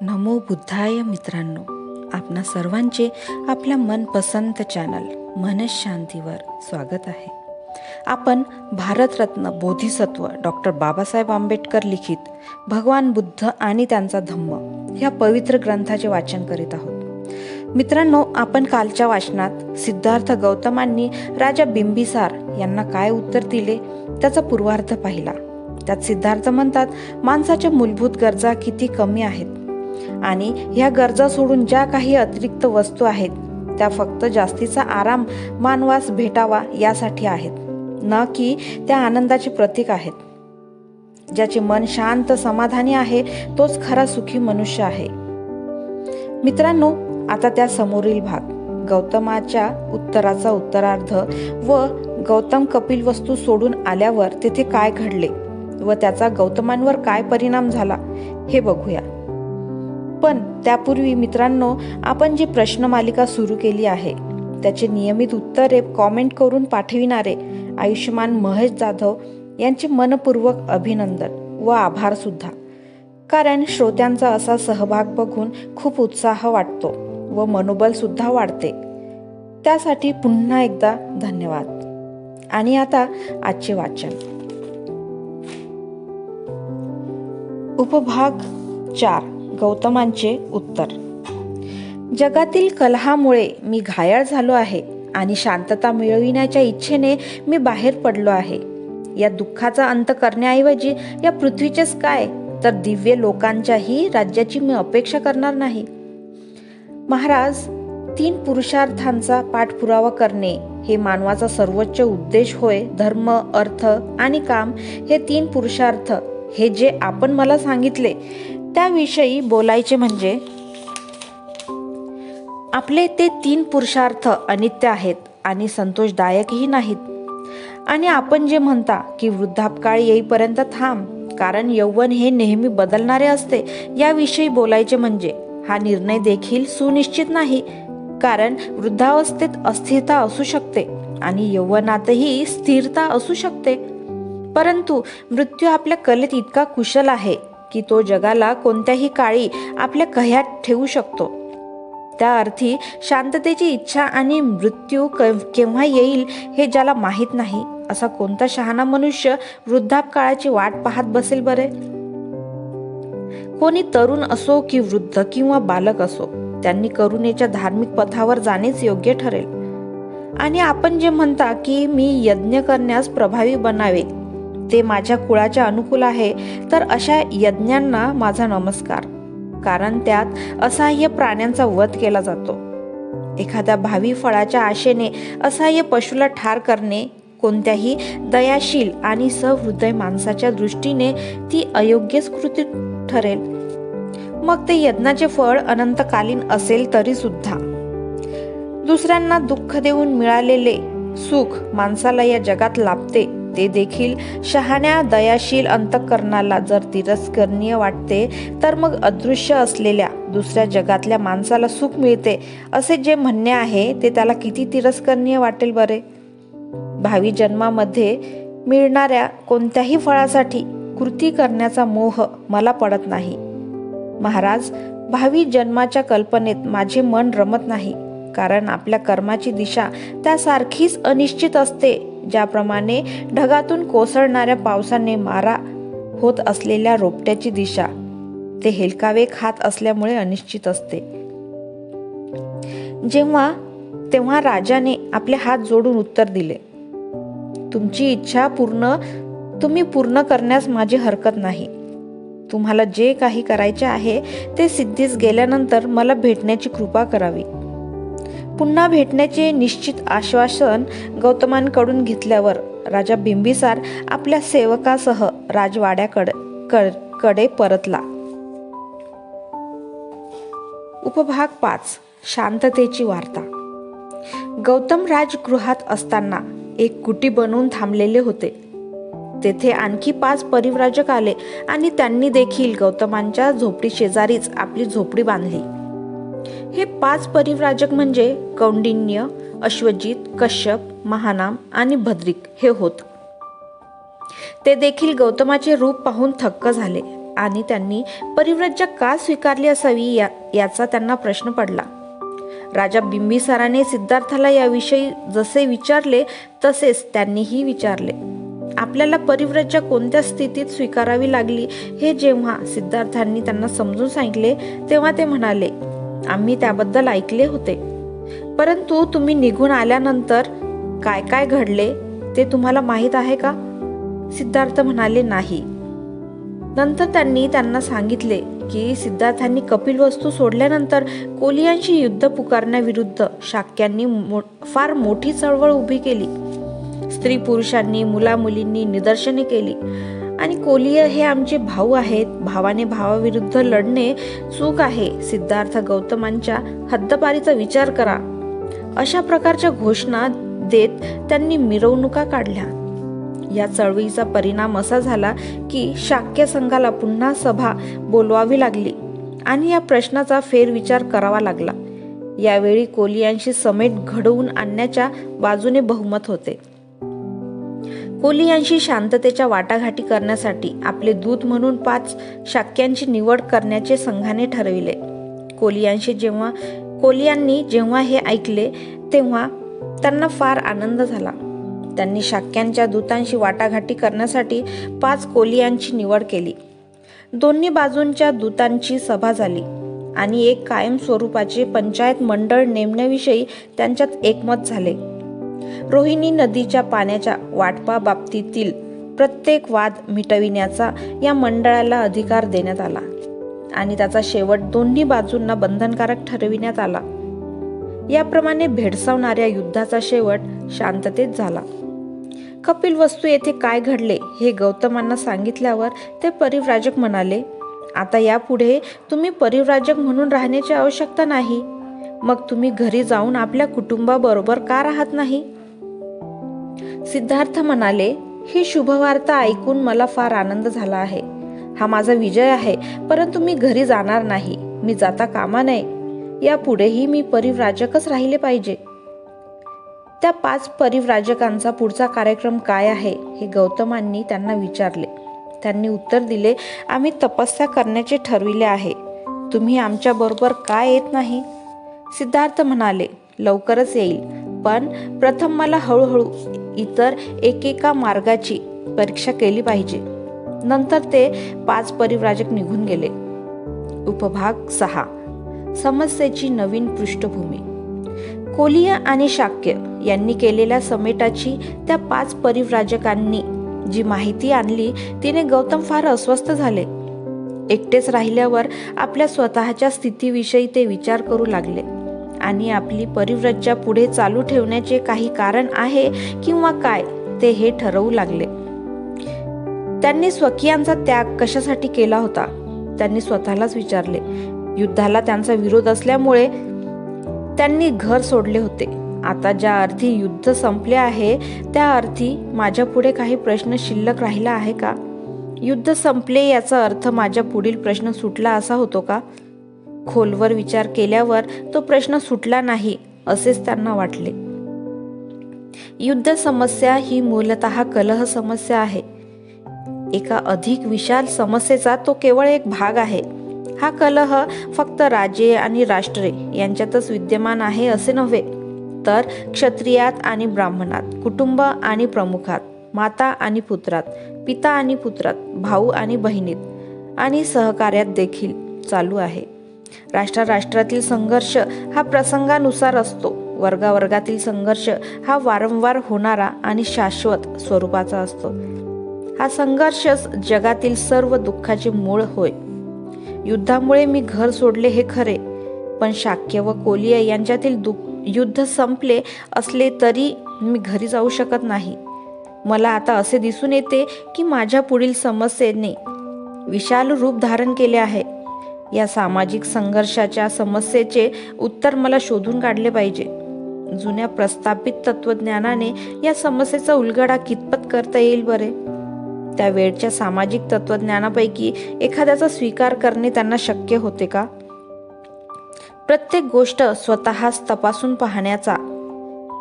नमो बुद्धाय मित्रांनो आपणा सर्वांचे आपल्या मनपसंत चॅनल मनशांतीवर स्वागत आहे. आपण भारतरत्न बोधिसत्व डॉक्टर बाबासाहेब आंबेडकर लिखित भगवान बुद्ध आणि त्यांचा धम्म ह्या पवित्र ग्रंथाचे वाचन करीत आहोत. मित्रांनो आपण कालच्या वाचनात सिद्धार्थ गौतमांनी राजा बिंबिसार यांना काय उत्तर दिले त्याचा पूर्वार्थ पाहिला. त्यात सिद्धार्थ म्हणतात माणसाच्या मूलभूत गरजा किती कमी आहेत? आणि ह्या गरजा सोडून ज्या काही अतिरिक्त वस्तू आहेत त्या फक्त जास्तीचा आराम मानवास भेटावा यासाठी आहेत. न की त्या आनंदाचे प्रतीक आहेत. ज्याचे मन शांत समाधानी आहे तोच खरा सुखी मनुष्य आहे. मित्रांनो आता त्या समोरील भाग. गौतमाच्या उत्तराचा उत्तरार्ध व गौतम कपिल वस्तू सोडून आल्यावर तेथे काय घडले व त्याचा गौतमांवर काय परिणाम झाला हे बघूया. पण त्यापूर्वी मित्रांनो आपण जी प्रश्न मालिका सुरू केली आहे त्याचे नियमित उत्तरे कॉमेंट करून पाठविणारे आयुष्यमान महेश जाधव यांचे मनपूर्वक अभिनंदन व आभार सुद्धा. कारण श्रोत्यांचा असा सहभाग बघून खूप उत्साह वाटतो व मनोबल सुद्धा वाढते. त्यासाठी पुन्हा एकदा धन्यवाद. आणि आता आजचे वाचन. उपभाग चार. गौतमांचे उत्तर. जगातील कलहामुळे मी घायाळ झालो आहे आणि शांतता मिळविण्याच्या इच्छेने मी बाहेर पडलो आहे. या दुःखाचा अंत करण्याऐवजी या पृथ्वीचेच काय? तर दिव्य लोकांच्याही राज्याची मी अपेक्षा करणार नाही. महाराज तीन पुरुषार्थांचा पाठपुरावा करणे हे मानवाचा सर्वोच्च उद्देश होय. धर्म अर्थ आणि काम हे तीन पुरुषार्थ. हे जे आपण मला सांगितले त्याविषयी बोलायचे म्हणजे आपले ते तीन पुरुषार्थ अनित्य आहेत आणि संतोषदायकही नाहीत. आणि आपण जे म्हणता की वृद्धापकाळ येईपर्यंत थांब कारण यौवन हे नेहमी बदलणारे असते याविषयी बोलायचे म्हणजे हा निर्णय देखील सुनिश्चित नाही कारण वृद्धावस्थेत अस्थिरता असू शकते आणि यौवनातही स्थिरता असू शकते. परंतु मृत्यू आपल्या कलेत इतका कुशल आहे की तो जगाला कोणत्याही काळी आपल्या कह्यात ठेवू शकतो. त्या अर्थी शांततेची इच्छा आणि मृत्यू केव्हा येईल हे ज्याला माहीत नाही असा कोणता शहाणा मनुष्य वृद्धाप काळाची वाट पाहत बसेल बरे? कोणी तरुण असो की वृद्ध किंवा बालक असो त्यांनी करुणेच्या धार्मिक पथावर जाणेच योग्य ठरेल. आणि आपण जे म्हणता की मी यज्ञ करण्यास प्रभावी बनावे ते माझ्या कुळाच्या अनुकूल आहे तर अशा यज्ञांना माझा नमस्कार. कारण त्यात असहाय्य प्राण्यांचा वध केला जातो. एखाद्या भावी फळाच्या आशेने असहाय्य पशुला ठार करणे कोणत्याही दयाशील आणि सहृदय माणसाच्या दृष्टीने ती अयोग्यच कृती ठरेल. मग ते यज्ञाचे फळ अनंतकालीन असेल तरी सुद्धा दुसऱ्यांना दुःख देऊन मिळालेले सुख माणसाला या जगात लाभते. ते देखील शहाण्या दयाशील अंतकरणाला जर तिरस्करणीय वाटते तर मग अदृश्य असलेल्या दुसऱ्या जगातल्या माणसाला सुख मिळते असे जे म्हणणे आहे ते त्याला किती तिरस्करणीय वाटेल बरे? भावी जन्मामध्ये मिळणाऱ्या कोणत्याही फळासाठी कृती करण्याचा मोह मला पडत नाही. महाराज भावी जन्माच्या कल्पनेत माझे मन रमत नाही. कारण आपल्या कर्माची दिशा त्यासारखीच अनिश्चित असते ज्याप्रमाणे ढगातून कोसळणाऱ्या पावसाने मारा होत असलेल्या रोपट्याची दिशा. ते हेलकावे खात असल्यामुळे अनिश्चित असते. जेव्हा तेव्हा राजाने आपले हात जोडून उत्तर दिले तुमची इच्छा पूर्ण तुम्ही पूर्ण करण्यास माझी हरकत नाही. तुम्हाला जे काही करायचे आहे ते सिद्धीस गेल्यानंतर मला भेटण्याची कृपा करावी. पुन्हा भेटण्याचे निश्चित आश्वासन गौतमांकडून घेतल्यावर राजा बिंबिसार आपल्या सेवकासह राजवाड्याकडे कडे परतला. उपभाग पाच. शांततेची वार्ता. गौतम राजगृहात असताना एक कुटी बनवून थांबलेले होते. तेथे आणखी पाच परिव्राजक आले आणि त्यांनी देखील गौतमांच्या झोपडी शेजारीच आपली झोपडी बांधली. हे पाच परिव्राजक म्हणजे कौंडिन्य अश्वजित कश्यप महानाम आणि भद्रिक हे होत. ते देखील गौतमाचे रूप पाहून थक्क झाले आणि त्यांनी परिव्रज्या का स्वीकारली असावी या याचा त्यांना प्रश्न पडला. राजा बिंबिसाराने सिद्धार्थाला याविषयी जसे विचारले तसेच त्यांनीही विचारले. आपल्याला परिव्रज्या कोणत्या स्थितीत स्वीकारावी लागली हे जेव्हा सिद्धार्थांनी त्यांना समजून सांगितले तेव्हा ते म्हणाले आम्ही त्याबद्दल ऐकले होते. परंतु तुम्ही निघून आल्यानंतर काय काय घडले ते तुम्हाला माहीत आहे का? सिद्धार्थ म्हणाले नाही. नंतर त्यांनी त्यांना सांगितले की सिद्धार्थांनी कपिल वस्तू सोडल्यानंतर कोलियांशी युद्ध पुकारण्याविरुद्ध शाक्यांनी मो फार मोठी चळवळ उभी केली. स्त्री पुरुषांनी मुलामुलींनी निदर्शने केली. आणि कोलिय हे आमचे भाऊ आहेत. भावाने भावाविरुद्ध लढणे चूक आहे. सिद्धार्थ गौतमांच्या हद्दपारीचा विचार करा. अशा प्रकारच्या घोषणा देत त्यांनी मिरवणुका काढल्या. या चळवळीचा परिणाम असा झाला की शाक्य संघाला पुन्हा सभा बोलवावी लागली आणि या प्रश्नाचा फेरविचार करावा लागला. यावेळी कोलियांशी समेट घडवून आणण्याच्या बाजूने बहुमत होते. कोलियांशी शांततेच्या वाटाघाटी करण्यासाठी आपले दूत म्हणून पाच शाक्यांची निवड करण्याचे संघाने ठरविले. कोलियांशी जेव्हा कोलियांनी जेव्हा हे ऐकले तेव्हा त्यांना फार आनंद झाला. त्यांनी शाक्यांच्या दूतांशी वाटाघाटी करण्यासाठी पाच कोलियांची निवड केली. दोन्ही बाजूंच्या दूतांची सभा झाली आणि एक कायम स्वरूपाचे पंचायत मंडळ नेमण्याविषयी त्यांच्यात एकमत झाले. रोहिणी नदीच्या पाण्याच्या वाटपा बाबतीतील प्रत्येक वाद मिटविण्याचा या मंडळाला अधिकार देण्यात आला आणि त्याचा शेवट दोन्ही बाजूंना बंधनकारक ठरविण्यात आला. याप्रमाणे भेडसावणाऱ्या युद्धाचा शेवट शांततेत झाला. कपिल वस्तू येथे काय घडले हे गौतमांना सांगितल्यावर ते परिव्राजक म्हणाले आता यापुढे तुम्ही परिव्राजक म्हणून राहण्याची आवश्यकता नाही. मग तुम्ही घरी जाऊन आपल्या कुटुंबाबरोबर का राहत नाही? सिद्धार्थ म्हणाले ही शुभवार्ता ऐकून मला फार आनंद झाला आहे. हा माझा विजय आहे परंतु मी घरी जाणार नाही. मी जाता कामा नये. यापुढेही मी परिव्राजकच राहिले पाहिजे. त्या पाच परिव्राजकांचा पुढचा कार्यक्रम काय आहे हे गौतमांनी त्यांना विचारले. त्यांनी उत्तर दिले आम्ही तपस्या करण्याचे ठरविले आहे. तुम्ही आमच्या बरोबर का येत नाही? सिद्धार्थ म्हणाले लवकरच येईल. पण प्रथम मला हळूहळू इतर एकेका मार्गाची परीक्षा केली पाहिजे. नंतर ते पाच परिव्राजक निघून गेले. उपभाग सहा. समस्येची नवीन पृष्ठभूमी. कोलिया आणि शाक्य यांनी केलेल्या समेटाची त्या पाच परिव्राजकांनी जी माहिती आणली तिने गौतम फार अस्वस्थ झाले. एकटेच राहिल्यावर आपल्या स्वतःच्या स्थितीविषयी ते विचार करू लागले. आणि आपली परिव्रज्या पुढे चालू ठेवण्याचे काही कारण आहे किंवा काय ते हे ठरवू लागले. त्यांनी स्वकीयांचा त्याग कशासाठी केला होता? त्यांनी स्वतःलाच विचारले. युद्धाला त्यांचा विरोध असल्यामुळे त्यांनी घर सोडले होते. आता ज्या अर्थी युद्ध संपले आहे त्या अर्थी माझ्या पुढे काही प्रश्न शिल्लक राहिला आहे का? युद्ध संपले याचा अर्थ माझ्या पुढील प्रश्न सुटला असा होतो का? खोलवर विचार केल्यावर तो प्रश्न सुटला नाही असेच त्यांना वाटले. युद्ध समस्या ही मूलतः कलह समस्या आहे. एका अधिक विशाल समस्येचा तो केवळ एक भाग आहे. हा कलह फक्त राजे आणि राष्ट्रे यांच्यातच विद्यमान आहे असे नव्हे तर क्षत्रियात आणि ब्राह्मणात कुटुंब आणि प्रमुखात माता आणि पुत्रात पिता आणि पुत्रात भाऊ आणि बहिणीत आणि सहकार्यात देखील चालू आहे. राष्ट्राराष्ट्रातील संघर्ष हा प्रसंगानुसार असतो. वर्गावर्गातील संघर्ष हा वारंवार होणारा आणि शाश्वत स्वरूपाचा असतो. हा संघर्षच जगातील सर्व दुःखाचे मूळ होय. युद्धामुळे मी घर सोडले हे खरे पण शाक्य व कोलिया यांच्यातील दुःख युद्ध संपले असले तरी मी घरी जाऊ शकत नाही. मला आता असे दिसून येते की माझ्या पुढील समस्येने विशाल रूप धारण केले आहे. या सामाजिक संघर्षाच्या समस्येचे उत्तर मला शोधून काढले पाहिजे. जुन्या प्रस्थापित तत्वज्ञानाने या समस्येचा उलगडा कितपत करता येईल बरे? त्या वेळच्या सामाजिक तत्वज्ञानापैकी एखाद्याचा स्वीकार करणे त्यांना शक्य होते का? प्रत्येक गोष्ट स्वतःच तपासून पाहण्याचा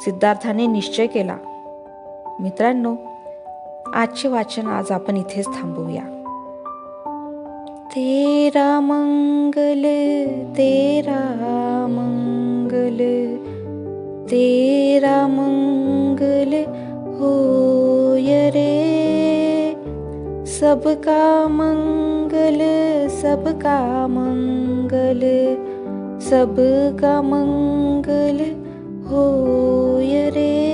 सिद्धार्थाने निश्चय केला. मित्रांनो आजचे वाचन आज आपण इथेच थांबवूया. तेरा मंगल तेरा मंगल तेरा मंगल होय रे। सबका मंगल सबका मंगल सबका मंगल होय रे